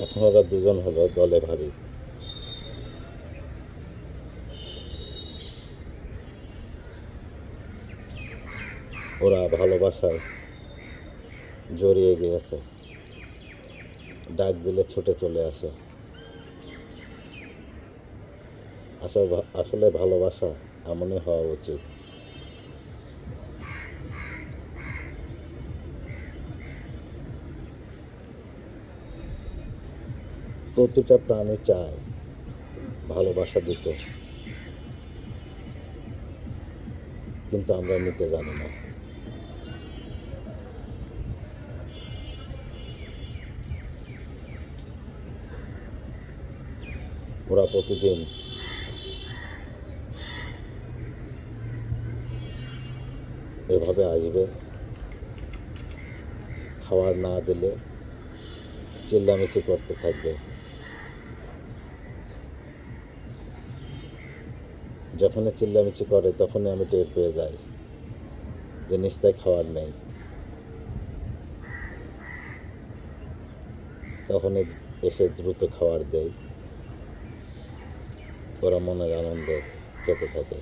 এখন ওরা দুজন হলো দলে ভারী। ওরা ভালোবাসায় জড়িয়ে গিয়েছে। ডাক দিলে ছুটে চলে আসে। আসলে আসলে ভালোবাসা এমনই হওয়া উচিত। প্রতিটা প্রাণী চায় ভালোবাসা দিতে। কিন্তু আমরা নিতে জানি না। ওরা প্রতিদিন এভাবে আসবে, খাবার না দিলে চিল্লামিচি করতে থাকবে। যখনই চিল্লামিচি করে, তখনই আমি টের পেয়ে যাই যে নিশ্চয় খাওয়ার নেই। তখনই এসে দ্রুত খাবার দেয় ওরা মনের আনন্দে খেতে থাকে।